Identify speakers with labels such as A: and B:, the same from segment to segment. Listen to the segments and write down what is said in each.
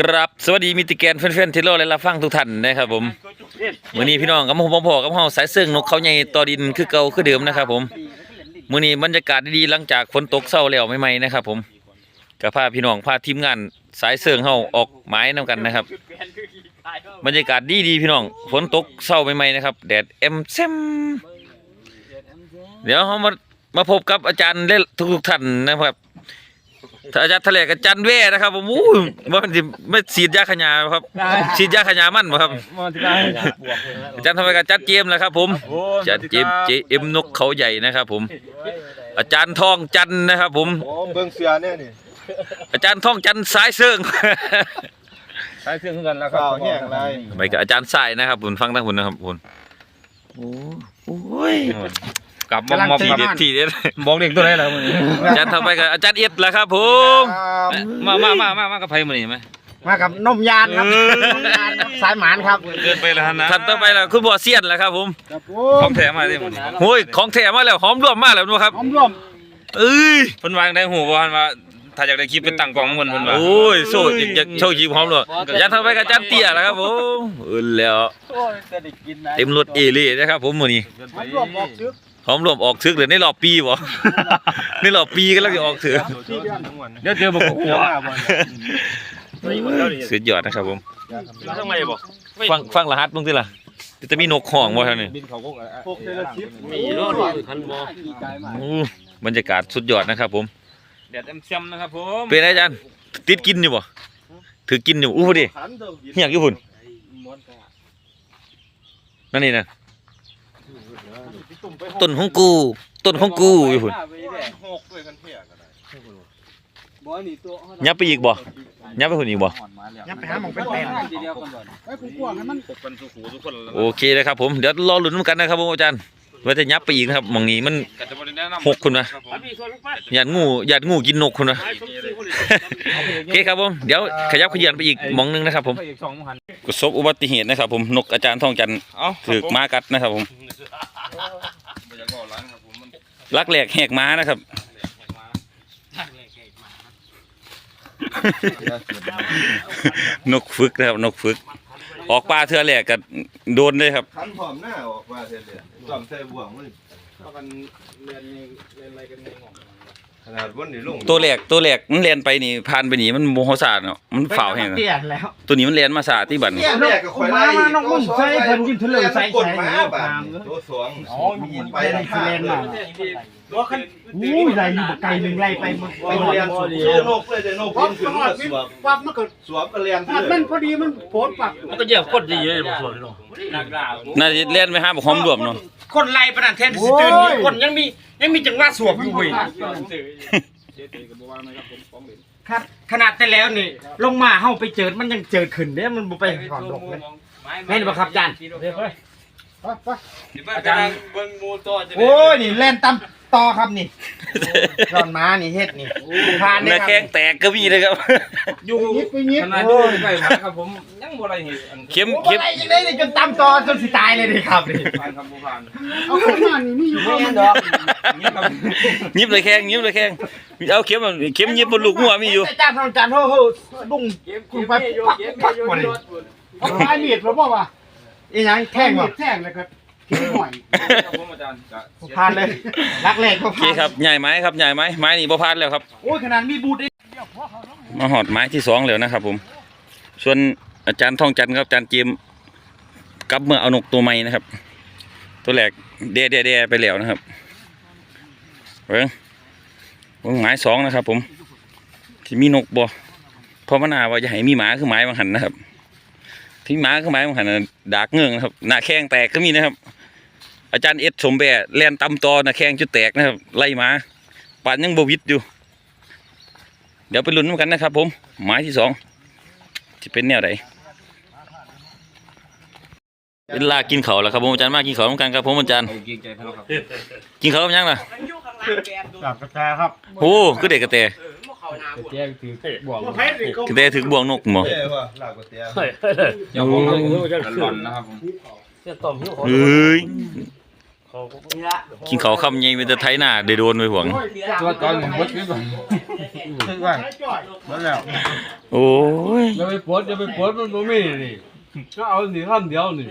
A: กรับสวัสดีมิติแกนแฟนๆที่รอและรับฟังทุกท่านนะครับผมมื้อนี้พี่น้องกับผมพ่อกับเฮาสายเสื่องนกเขาใหญ่ต่อดินคือเก่าคือเดิมนะครับผมมื้อนี้บรรยากาศดีๆหลังจากฝนตกเช้าแล้วใหม่ๆนะครับผมก็พาพี่น้องพาทีมงานสายเสื่องเฮาออกหมายนํกันนะครับ บรรยากาศดีๆพี่น้องฝนตกเช้าใหม่ๆนะครับแดดเอ็มเซมเดี๋ยวเฮามามาพบกับอาจารย์และทุกๆท่านนะครับถ้า อาจารย์ทะเลกับจันเว่นะครับผมอู้ยว่ามันสิไม่ฉีดยาขยาครับฉีดยาขยามันบ่ครับ
B: มันจะได้
A: อาจารย์ทำไมกับจัดเจมส์นะครับ ผมจัดเจมส์เจเอ็มนกเขาใหญ่นะครับ ผม อาจารย์ทองจันทร์นะครับ ผม
C: โอ้เบิ่งเสือเนี่ยนี่
A: อาจารย์ทองจันทร์สายเสื่อง
B: ใช้เครื่องกันแล้วครั
C: ข้าวแห้งไร
A: ไปกับอาจารย์สายนะครับผมฟังทั้งคุณนะครับคุณโอ้โอ้ย
B: กลับมา
A: ทีเด็ดทีเด็ด
B: บอกเด็กตัวไหนล่ะมึง
A: อาจารย์ทำไปกับอาจารย์เอ็ดแหละครับผม
B: มามามามามากับไผมื้อนี้ไหม
D: มากับนมยานครับนมยานครับสายหมานครับ
B: เกินไปแล้วนะ
A: ท่านต่อไปล่ะคุณบัวเซียนแหละครับผม
D: ครับผ
B: ขอ
D: ม
B: งแถมมาได้มื้อนี้
A: โอ้ยของแถมมาแล้วหอมร่วมมาแล้วนะครับ
D: ผมร่วม
A: เอ้ย
B: เพิ่นวางได้หูบ่ว่าถ้าอยากได้คลิปเป็นตั้งกล้องเพิ่นเพิ่นว่า
A: โอ้ยโซ่อยากอยากโชว์ยีพร้อมเลยยันทำไปกับจันเตี้ยแล้วครับผมเออแล้วเต็มรถเอเล่นะครับผมมื้อนี้
D: ผมร่วมออกซึก
A: พร้อมรวมออกซึกเลยในรอบปีบ่ ในรอบปีก็แล้วจะออกซึก
D: สี่เดือน
B: เดี๋ยวเจอบ่กูหัว
A: สุดยอดนะครับผม
B: ทำไมบ่
A: ฟังฟังรหัสมึงสิล่ะจะมีนกห้องบ่เท่านี้
B: บินเขาก็
D: พวกเทเลชิป
B: มีรถคันบ่
A: อู้บรรยากาศสุดยอดนะครับ ผม
B: แดดแซมๆนะครับผม
A: เป็นไงอาจารย์ติดกินอยู่บ่ถือกินอยู่อู้พอดี
C: ขันเดิม
A: เฮียกอยู่พุ่นนั่นนี่นะ ต้นของกู ต้นของกูอยู่พุ่น
C: หกด้วยกันเพียกันได้
A: ยับไปอีกบ่ ยับไปพุ่นอีกบ่
D: ยับไปหาหมองเป็นแป้นไอ้กูกลัวให้มัน
B: พบกันสู่หูทุกคนแล้ว
A: โอเคนะครับผม เดี๋ยวรอลุ้นกันนะครับผมอาจารย์ว่าจะยับไปอีกนะครับหมองนี้มัน
B: ก็จะบ่ได้แนะนำ
A: หกคนนะหยาดงูหยาดงูกินนกคนนะ โอเคครับผม เดี๋ยวขยับขยันไปอีกหมองหนึงนะครับผม
B: อีก2,000
A: ประสบอุบัติเหตุนะครับผม นกอาจารย์ทองจันทร์
B: เอ้า
A: ถูกม้ากัดนะครับผม
B: บ่อยากบอกร้านครับผมมัน
A: ลักแหลกแหกม้านะครับ นกฝึกนะครับ นกฝึก ออกปลาเทือแหลกกับโดนเลยครับ
C: ขันผอมหน้าออกมาเสร็จเลยจอมใส่บ่วงมันขนาดวันนี้ลง
A: ตัวแหลกตัวแหลกมันเลียนไปนี่ผ่านไปนี่มันโมโหสาดเนาะมันฝ่าวแห้งอะ
D: เตี้ยแล้ว
A: ตัวนี้มันเลียนมาสาดที่บัดนี้
D: เตี้ยนกผมมามาน้องมุ่งใส่เพิ่นกินทะเลใส่
C: กด
D: ใส่
C: มา
D: น้
C: บาดำตัวสอง
D: อ๋อมีไปในซีเลนมาตัวคันอู้ยไรอยู่ไกลหนึ่งไรไปมัน
C: ไป
D: ไป
C: เรียน
D: พอดี
C: ชื่อนกเลยแต่นก
D: ปั๊
C: บิ
D: บ
C: น
D: มัน
C: ขึ้นมาสวม
D: ปั๊บมันก็
C: สวมก็เรียน
D: ปั๊บมันพอดีมันโผล่ปัก
B: มันก็เหยียบกดดีเลยบ่สวยเนาะนักดาว
A: น่าจะเลียนไปห้าบุคคลรวมเนาะ
B: คนไล่ปานนั้นแทนสิตื่นอยู่คนยังมียังมีจังหวะสวบอยู่เว้ย
D: ครับ ขนาดแต่แล้วนี่ ลงมาเฮาไปเจิดมันยังเจิดขึ้นเด้มันบ่ไปก่อนดอกเลยแม่นบ่ครับอาจารย์
B: อาจารย์เบิ่งมูต่อจะ
D: โอ้ยนี่เล่นตาม ต่อครับนี่ร้อนม้านี่เฮ็ดนี่ผ่าน
A: หน้าแข้งแตกก็มีเลยครับ
B: อยู่
D: ยิบไปยิบ
B: ขนาดอยู่ใกล้มาครับผมยังบ่ได้เห็นอัน
A: เข็ม
D: เข็
A: เข็
D: ม
A: ม
D: ยังได้จนตามต่อจนสิตายเลยนี่ครับนี่
B: ผ่านครับบ่ผ่าน
D: เอาขึ้นมานี่มีอยู่ประมาณดอก
B: นี่ครับ
A: ยิบเลยแข้งยิบเลยแข้งเอาเข็มอะเข็มยิบบนลูกหัวมีอยู่
D: จานทางจานโหโหดุ้งคุณไปปักปักบ่นี่เอาไม้มีดบ่บ่ว่าอีหยังแท่งบ่แท่งแล้วก็เข็ม หน่อย
B: ครับผมอาจารย์จะ
D: ผ่านเลยรักแรกก็
A: โอเค
D: ผ่าน
A: ครับใหญ่ไม้ครับใหญ่ไม้ไม้นี่บ่พลาดแล้วครับ
D: โอ้ยขนาดมีบูท
A: มาหอดไม้ที่สองแล้วนะครับผม ส่วนอาจารย์ทองจันทร์ครับอาจารย์เจมส์กลับเมื่อเอานกตัวใหม่นะครับ ตัวแรกเดะเดะเดะไปแล้วนะครับเบิ้งเบิ้งไม้สองนะครับ ผมที่มีนกบ่เพราะมันนาว่าจะให้มีหมาคือไม้บางหันนะครับที่หมาคือไม้บางหันน่ะดากเงื่องนะครับหน้าแข้งแตกก็มีนะครับ อาจารย์เอ็ดสมแบะแล่นตำตอหน้าแข้งจุดแตกนะครับ ไล่หมาป่านยังบวิดอยู่ เดี๋ยวไปลุ้นกันนะครับ ผมหมายที่สองจะเป็นแนวไหนเวลากินเขาวแล้วครับผมอาจารย์มากินเขาวต้องกันครับผมอาจารย์
B: เอาเกรงใจเพิ่นครับ
A: กินเขาวกับหยังล่ะ
D: กับกระแตครับ
A: โอ้ก็เด็กกระเต
B: แจ้งถือบ่วง
A: กระเตถึงบ่วงนกหมอ
C: เอ้ว่าลากกว่าเตี้ย
B: อย่าบอกครับหล่อนนะครับผม
A: เฮ้ย
E: กินเขาวคำใหญ่เป็นตะไทยหน้าได้โดนไปหวง
F: ตัวตอนผมปลดขึ้นมาถึงว่า
G: จ่อย
F: แล้วแล้ว
E: โอ้ย
F: อย่าไปปลดอย่าไปปลดมันบ่มีนี่ก็เอาสิคำเดียวนี่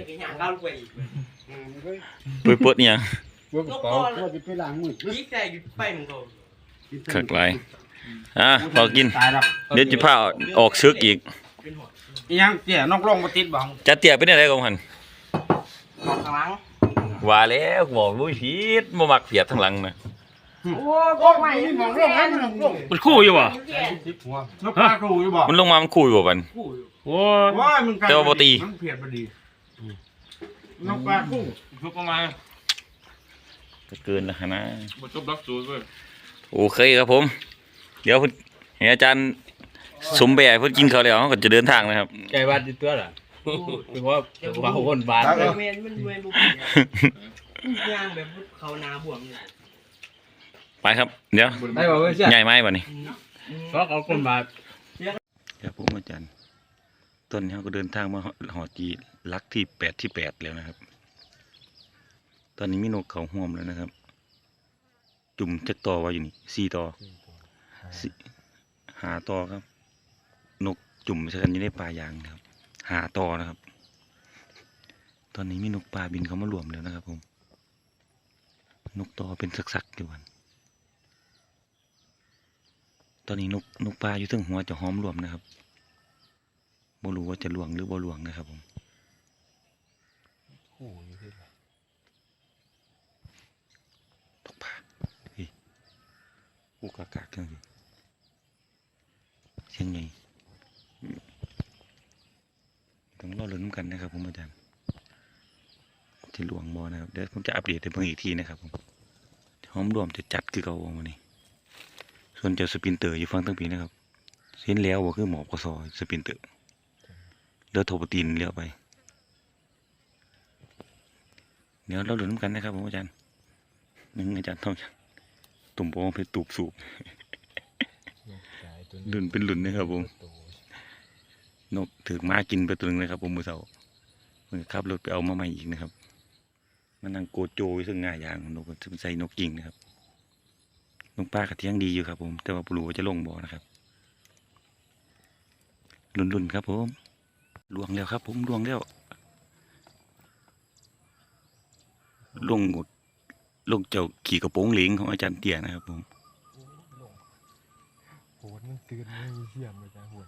E: ไปเปิดเนี่ยง
F: ปลดกระเป๋า
G: ก็จะไปล้างมือ
E: ขักไรอะพอกิน
F: ตายแล้ว
E: เดี๋ยวจะพาออกซึกอีก
F: อีหยังเตี้ยนอกลงบ่ติดบัง
E: จะเตี่ยเป็นอะไรของหัน
D: นอนข้างหลัง
E: ว่าแล้วบอกรู้ผิดบ่มักเปียดทั้งหลังนะ
D: โอ้ก็ไม่
G: นี่มองร่องให้มันร่อง
E: มันคู่อยู่บ่
F: ติดหัวนกปลาครูอยู่บ่
E: มันลงมามันคู่อยู่บ่บันโอ้
F: ว้ายมันไกล
E: แต่ว่าบ่ตี
F: มันเพียดบ่ดี
G: นกปลาคู่
F: ทุกประมาณ
E: จะเกินแล้วนะ
F: บ่จบหลักสูตรเว้ย
E: โอเคครับผม เดี๋ยวพุ่นให้อาจารย์สมแบะเพิ่นกินข้าวแล้วเขาก็จะเดินทางนะครับ
F: ไก่บ้านติดตัวล่ะ คือว่าว่าคนบ้าน
D: เมนมันเวนบุกย่างแบบเขานาบ่วงเนี่ย
E: ไปครับ เดี๋ยว
F: ได้บ่เว้ยเสีย
E: ใหญ่ไหมบ่นี่
F: ก็เอาคนบ้าน
E: เดี๋ยวผมอาจารย์ ต้นนี้เขาก็เดินทางมาหอจีลักที่แปดที่แปดแล้วนะครับ ตอนนี้มีนกเขาห่วมแล้วนะครับ จุ่มจะต่อไว้อยู่นี่สี่ต่อสี่หาต่อครับ นกจุ่มใช้กันอยู่ในป่ายางครับ หาต่อนะครับ ตอนนี้มีนกปลาบินเขามารวมแล้วนะครับผม นกต่อเป็นสักๆอยู่วันตอนนี้นกนกปลาอยู่ถึงหัวจะห้อมรวมนะครับบ่รู้ว่าจะหลวงหรือบ่หลวงนะครับผมตกปลาเฮ้ยกูกากากจังสิเสียงไง ต้องรอลุ้นกันนะครับผมอาจารย์ที่หลวงบอนะครับเดี๋ยวผมจะอัปเดตให้เพิ่งอีกทีนะครับผมห้อมรวมจะจัดคือเก่าวันนี้ ส่วนเจ้าสปินเตอร์อยู่ฝั่งตั้งปีนะครับเส้นแล้วว่าคือหมอบกระซอสปินเตอร์เลือดโทปตีนเลี้ยวไป เดี๋ยวเราลุ้นกันนะครับผมอาจารย์หนึ่งอาจารย์ท่องจันตุ่มโป่งเพชรตูบสูบลุ้นเป็นลุ้นนะครับผม นกถือม้ากินไปตัวนึงเลยครับผมมือเสาเมื่อขับรถไปเอามาใหม่อีกนะครับ มันนั่งโกโจยซึ่งง่ายอย่างนกมันใส่นกกิ่งนะครับลุงป้ากระเทียงดีอยู่ครับ ผม แต่ว่าปลูว่จะลงบ่อนะครับลุนๆครับผมลวงแล้วครับ ผมลวงแล้วลงหมดลงเจ้าขี่กระโปรงเหลงของอาจารย์เตี้ยนะครับผม
H: โหดมันตื่นไม่มีเสียงเลยจ้ะโหด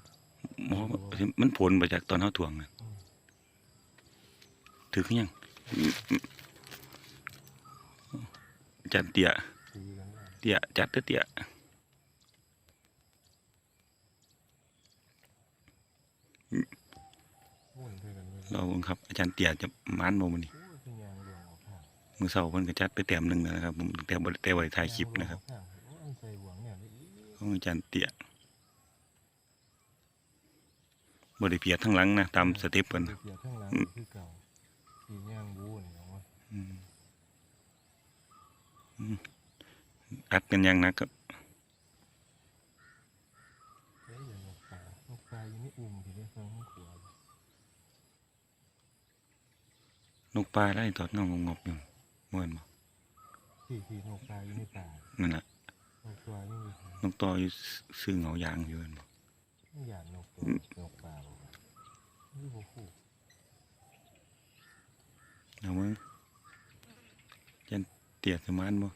E: มอมันผลมาจากตอนเขาถ่วงนะถือขึ้นยังอาจารย์เตี้ย
H: ตีกันได้
E: เตี้ยจัดเด้อเตี้ย
H: วุ่นเท่ากันเลย
E: เราเบิ่งครับ อาจารย์เตี้ยจะมานโมมันนี่
H: โอ้ยเป็นยางรวงออกข้าง
E: มือเสาเพิ่นก็จัดไปแต้มหนึ่งแล้วนะครับผมแต่บ่แต่บ่ได้ถ่ายคลิปนะครับ
H: ยางวงออกข้างโอ้ยมันใส่หวงเนี่ยเลยอี
E: ของอาจารย์เตี้ย บ่ได้เพียดทั้งหลังนะตามสเต็ปเพิ่น
H: เสียข้างหลังคือเก่าตียางบูนี่เอาวะ
E: อืมอืมอัดกันอย่างหนักครับ
H: เฮ้ยอย่านกปลานกปลาอยู่ในอุ่มที่ได้ฟังข้างขวาน
E: กปลาไล่ตอดงองงบๆอยู่ม่วนบ่
H: ที่ที่นกปลาอยู่ในป่า
E: นั่นน่ะ
H: นกปลาอยู่ใน
E: นกต่ออยู่ซื้อเหงายางอยู่นั่นบ่
H: ไม่ อยากนกตัวนกปลาบอกว่านี่โอ้โห
E: เอามึงอาจารย์เตี้ยสมานบ่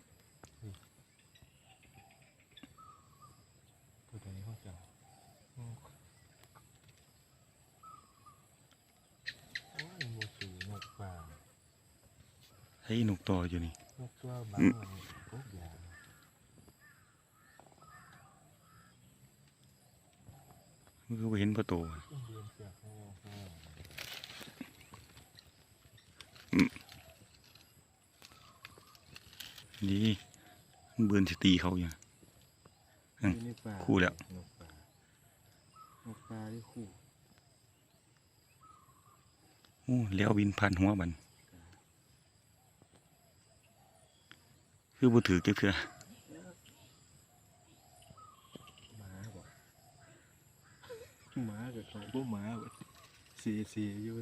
H: ตัวใดเขาจะนกโอ้ยโมสูนกปลา
E: เฮ้ยนกต่ออยู่นี่
H: นกตัวบางมันพวกยาง
E: มันคือบ่เห็นประตู
H: ต้องเรียนเสียข้างข้าง
E: ดีมันเบือนสิตีเขาอยู่อืม
H: อยู่ในป่า
E: คู่แล้ว
H: นกปลานกปลาที่คู่
E: โอ้แล้วบินผ่านหัวบัน คือบ่ถือเก็บเถื่อ
H: บ่หมาบัดสีสีอยู่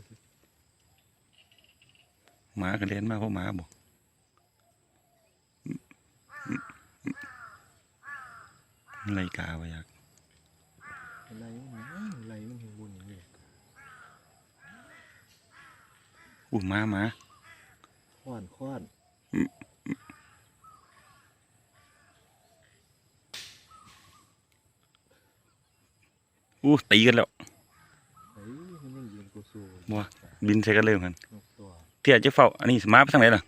E: หมากระเด็นมาเพวกหมาบอกไรกาวะยัก
H: อะไรมันะไรมันเห็นบุญอย่างเงี้ย
E: อุ้ยหมาหมา
H: คว้านคว้าน
E: อู้ตีกันแล้ว
H: สู้
E: บ่บินใส่กันเลยเหมือนกัน
H: นกตัว
E: เที่ยจะเฝ้าอันนี้มาไปทางไหนล่ะ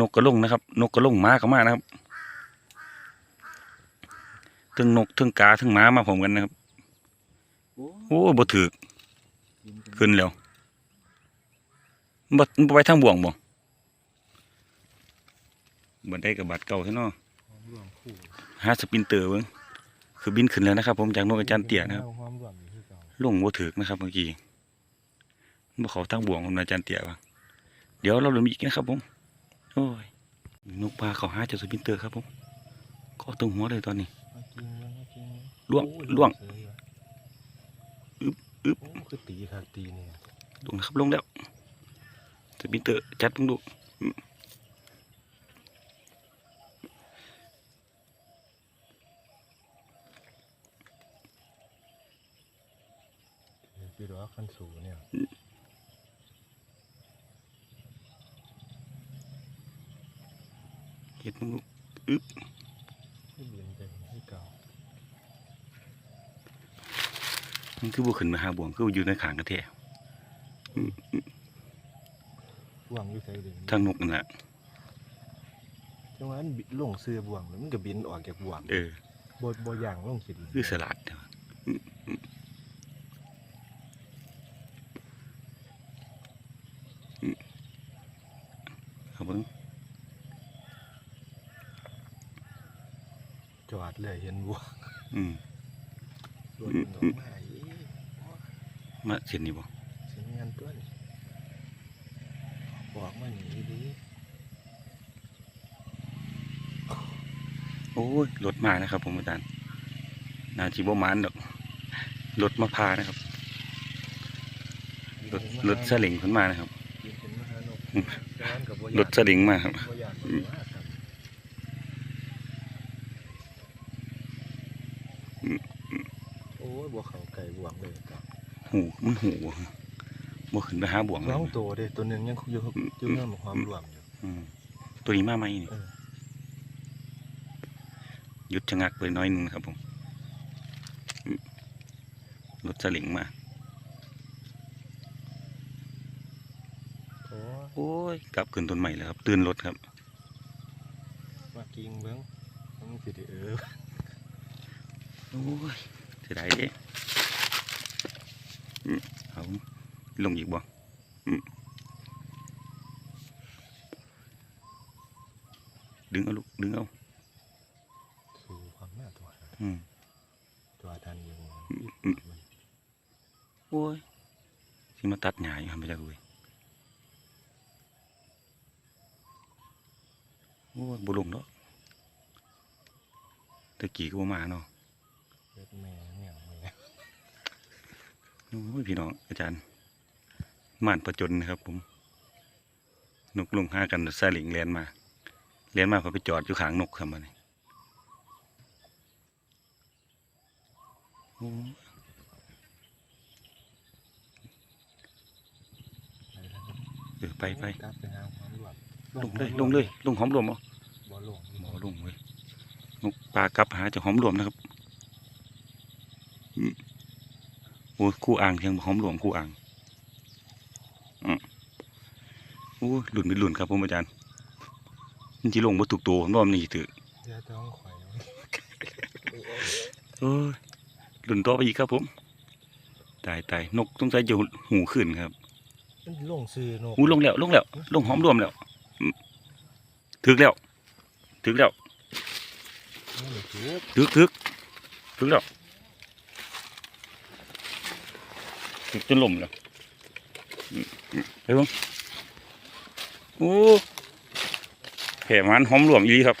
E: นกกระลงนะครับ นกกระลงม้าก็มานะครับทั้งนกทั้งกาทั้งม้ามาผมกันนะครับ
H: โอ้
E: โอ้บ่ถือ
H: บินกัน
E: ขึ้นแล้วบ่บ่ไปทางบ่วงบ่บ่ได้กับบัตรเก่าใช่เนาะ
H: ความรวมคู่
E: หาสปินเตอร์เบิ่งคือบินขึ้นแล้วนะครับ ผมจากนกอาจารย์เตี้ยนะครับ
H: ความรวมอยู่ที่เก่า
E: ลงบ่ถึกนะครับเมื่อกี้ บ่เขาทางบ่วงของอาจารย์เตี้ยว่ะเดี๋ยวเราเหลือมีอีกนะครับผมโอ้ยนกปลาเขาหาเจากสปินเตอร์ครับผมก็ตึงหัวเลยตอนนี้
H: มากินมันมากินมัน
E: ล่วง
H: โอ้ย
E: ล่วง
H: เสืออยู่
E: อึ๊บอึ๊บ
H: โอ้คือตีครับตีเนี่ย
E: ลงนะครับลงแล้วสปินเตอร์จัดเพิ่งดู
H: พี่ร้อขั้นสูงเนี่ย
E: เฮ็ดเพิ่งดู
H: ที่บินเป็นที่เก่า
E: มันคือบ่ขึ้นมาหาบ่วงคืออยู่ในขางกระแท
H: บ่วงอยู่ใส่ดึง
E: ทางนกนั่นแหละ
H: จังหวะนั้นบินลงเสื้อบ่วงแล้วมันก็บินออกจากบ่วง
E: เออ
H: บ่บ่อย่างลงสิ
E: คือสลัดเด้ออืมอืมอืมเอาเบิ่ง
H: จอด เลยเห็นบ่วง
E: อืม
H: รถมันออกมาอี
E: มาเส้นนี้บ่
H: สิงานตัวนี้บอกมาหนีดี
E: โอ้ยรถมานะครับ ผมอาจารย์นาจิบ่มานดอกรถมาพานะครับรถรถสลิงขึ้นมานะครับ
H: บินขึ้นมาหานก
E: อืม
H: ร้านกับบ่
E: รถสลิงมาครับ
H: บ่อยากบ่ว่าครั บโอ้ยบัวเขาไก่บวงเลยครับ
E: หูมันหูบ่ขึ้นไปหาบ่วงเล
H: น้
E: ย
H: องโตเด้ตัวหนึ่งยังอยู่อยู่เรื่องความรวมอยู่
E: อืมตัวนี้มาไหมนี่
H: เออ
E: หยุดชะงักไปน้อยหนึงนะครับผมอืมรถสลิงมา
H: โอ้
E: โอ้ยกลับขึ้นต้นใหม่แล้วครับ ตื่นรถครับ
H: มากิงเบิ้งมันสิได้เออ
E: โอ้ยเสียดายเด้อืมเอา ลงอีกบ่อืมดึงเอาลูกดึงเอา
H: สู่ความหน้าตัว
E: อืม
H: ตัวทันยัง
E: อืมโอ้ยสิมาตัดหญ้าอยู่ครับไม่ได้เลยโอ้ยบุลงเนาะตะกี้ก็บ่มาเนาะ
H: เล็ ดแม่เนี่ยแม่
E: โอ้ยพี่น้องอาจารย์ม่านประจนนะครับ ผม นกลงหากันซาหลิงแลนมาแลนมาเขาไปจอดอยู่ขางนกครับมันนี่โอ้ยเออไปไป
H: กลับไปหาความรวม
E: ลงเลยลงเลยลงหอมรวมเอา
H: บ่ลง
E: หมอลงเว้ยนกปลากลับหาเจะหอมรวมนะครับอืม โอ้ยคู่อ่างเพียงหอมรวมคู่อ่างอืมโอ้ยหลุนเป็นหลุนครับผมอาจารย์มันที่ลงบ่ถูกตัวรอบนี้ถือ
H: เดี๋ยวต้องข่อยเอา
E: โอ้ยหลุนต่อไปอีกครับผมตายตายนกต้องใช้จะหูขึ้นครับ
H: มันลงซื้อนก
E: หูลงแล้วลงแล้วลงหอมรวมแล้วอืมถึกแล้วถึกแล้ว
H: นี่มันคือ
E: ถึกถึกถึกแล้ว ถึกจนล่มแล้วอืมอืมไปเบ้างโอ้แผ่มันหอมรวมอีลีครับ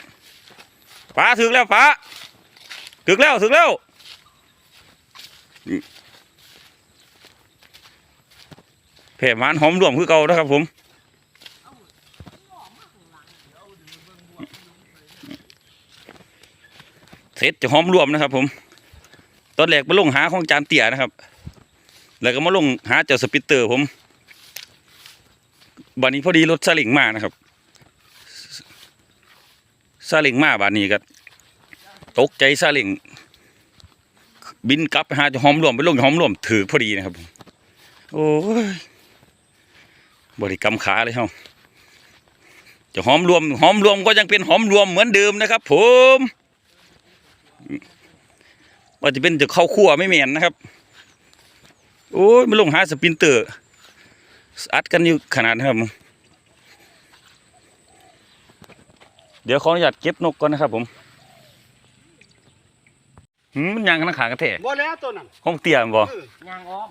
E: ป้าถึกแล้วป้าถึกแล้วถึกแล้วแผ่มันหอมรวมคือเก่านะครับผม
A: เสร็จจะหอมรวมนะครับผม ตอนแรกมาลงหาของจานเตี่ยนะครับ แล้วก็มาลงหาเจ้าสปิตเตอร์ผมบันนี้พอดีรถซาเลิงมานะครับซาเลิงมาบานนี้ก็ตกใจซาเลิงบินกลับไปหาจะหอมรวมไปลงหอมรวมถือพอดีนะครับ โอ้ยบริกรรมขาเลยเฮาจะหอมรวมหอมรวมก็ยังเป็นหอมรวมเหมือนเดิมนะครับ ผมว่าจะเป็นจะเข้าขั้วไม่เหม็นนะครับ โอ้ยมาลงหาสปรินเตอร์อัดกันอยู่ขนาดนะครับผมเดี๋ยวขออนุญาตเก็บนกก่อนนะครับผมหืมมันยังกันขากันแท้
D: บ่แล้วตัวนั้น
A: ห้องเตี้ยมนบ่
B: ยางอ้อม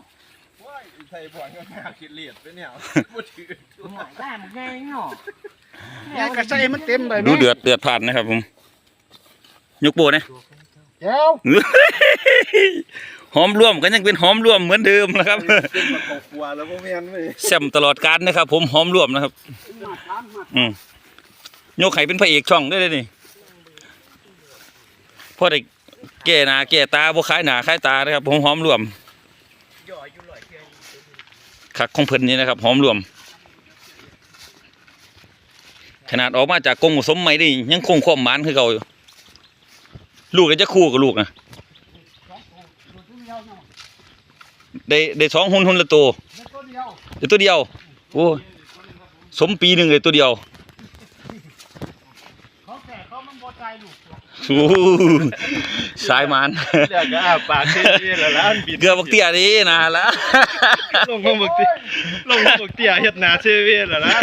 C: ใส่บ่อนก็น่าคิดเลียดไปเนี่ยบ่ถือ
B: หอยได้มันไงเนาะ
D: นี่ก็ใส่มันเต็มเลย
A: ดูเดือดเดือดผ่านนะครับผมยกโบนะ
D: แก้ว
A: หอมรวมก็ยังเป็นหอมรวมเหมือนเดิมนะครับ
C: เป็นมาครอบครัวแล้วบ่แม่นเว้ย
A: แซมตลอดการนะครับ ผมหอมรวมนะครับ
D: มาถามมา
A: อืมโยกไข่เป็นพระเอกช่องได้เลยนี่พอได้แก่หนาแก่ตาบ่คล้ายหนาคล้ายตานะครับ ผมหอมรวม
B: ย่อยอยู่ลอยเทียน
A: คักของเพิ่นนี่นะครับหอมรวม ขนาดออกมาจากกรงผสมใหม่นี่ยังคงความหมานคือเก่าอยู่ลูกก็จะคู่กับลูกนะ ได้ได้สองหุ่นหุ่นละตัว
D: แล้วตัวเดียว
A: เดี๋ยวตัวเดียวโอ้ยสมปีหนึ่งเลยตัวเดียว
D: เขาแก่เขามันบ่ใจลูก
A: โอ้โหสายมัน
C: เดี๋ยวก็อาปากเท่ๆแล้วล้านบิด
A: เกือบบักเตี้ยนี่นะละ
C: ลงมาบักเตี้ยลงมาบักเตี้ยเฮ็ดหน้าเซเว่นแล้วล่ะ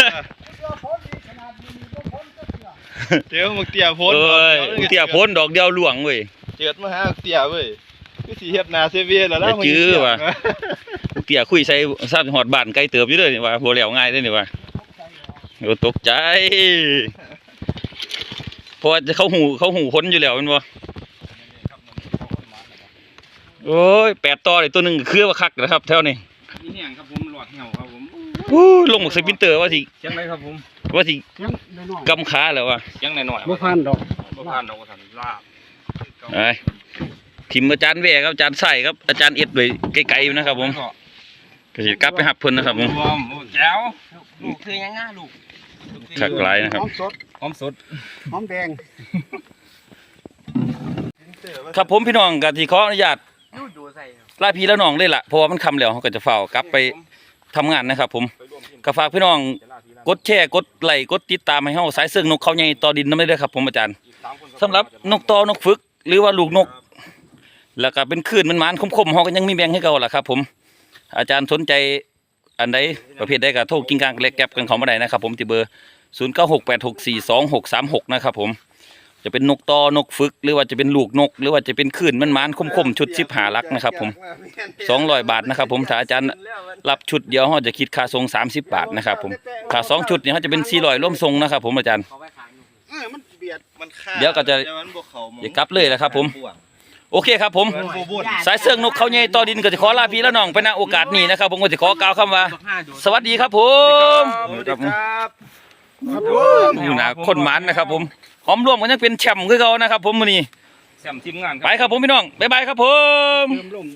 D: เสื้อพ้นดีขนาดนี้ก็พ้นก็เสื้อ
C: เดี๋ยวบักเตี้ยโพน
A: เอ้ยบักเตี้ยพ้นดอกเดียวหลวงเว้ย
C: เจิดมาหาบักเตี้ยเว้ย คือสิเฮ็ดหน้าเซเว่นแล้วล่ะ
A: ไม่จื้อว่ะบักเตี้ยคุยใส่ทราบหอดบ้านไกลเติบอยู่เด้อนี่ว่าบ่แล้วง่ายเด้อนี่ว่าโอ้ตกใจเพราะว่าเขาหูเขาหูพ้นอยู่แล้วแมันบ่โอ้ยแปดต่อเลยตัวหนึงก็คือว่าคักนะครับแถวนี้
F: นี่เนี่ยครับผมหลอดเหี่ยวครับผม
A: อู้ลงบักสปินเตอร์ว่าสิ
F: เสียงไรครับผม
A: ว่าสิ
D: เสียงน้อย
A: กำขาแล้วว่ะ
F: เสียงหน่อยๆ
D: ๆบ่พันดอก
F: บ่ผ่านดอกสันลาบ
A: ไอ้ ทีมอาจารย์แวครับอาจารย์ใส่ครับอาจารย์เอ็ดไว้ไกลๆอยู่นะครับ ผมก็สิกลับไปหับเพิ่นนะครับผม
F: รวมโอ้แจ๋ว
B: ลูกคือยังง่าลูก
A: คักหลายนะครับ
D: หอมสด
F: หอมสด
D: หอมแดง
A: ครับผมพี่น้องก็ที่ขออนุญาต
B: ดูดูใส่ครับ
A: ลาพี่แล้วน้องเลยล่ะเพราะว่ามันคำแล้วเขาก็จะเฝ้ากลับไปทำงานนะครับ ผมก็ฝากพี่น้องกดแชร์กดไลค์กดติดตามให้เฮาสายเสื่องนกเขาใหญ่ต่อดินนำได้เลยครับ ผมอาจารย์สำหรับนกตอนกฝึก หรือว่าลูกนก แล้วก็เป็นคลื่นมันหมานคมๆเฮาก็ยังมีแบ่งให้เก่าล่ะครับผมอาจารย์สนใจอันใดประเภทใดก็โทรกิ้งกลางเล็กแก็บกันเขามาได้นะครับผมที่เบอร์ 0968642636 นะครับผมจะเป็นนกตอนกฝึก หรือว่าจะเป็นลูกนก หรือว่าจะเป็นคลื่นมันหมานคมๆชุดสิบหาลักนะครับผมสองร้อยบาทนะครับผมถ้าอาจารย์รับชุดเดียวเขาจะคิดค่าทรงสามสิบบาทนะครับผมค่าสองชุดเนี่ยเขาจะเป็นสี่ร้อยร่วมทรงนะครับผมอาจารย์
B: เขาไปขายอยู่
D: เออมันเบียด
C: มันฆ่า
A: เดี๋ยวก็จะ
C: แต่มันบ่เข้าหม้อง
A: อย่ากลับเลยนะครับผม โอเคครับผม
C: มันบ่บ่น
A: สายเสื่องนกเขาใหญ่ต่อดินก็จะขอลาพี่และน้องไปณโอกาสนี้นะครับ ผมก็จะขอกล่าวคำว่า
B: บักห้าดู
A: สวัสดีครับผม
C: สวัสดีครับ
D: ครับผม
A: อยู่นะคนหมันนะครับ ผมหอมรวมกันยังเป็นแชมป์คือเขานะครับ ผมมื้อนี้
F: แซมทีมงาน
A: ไปครับผมพี่น้องบ๊ายบายครับผม
D: เติมลม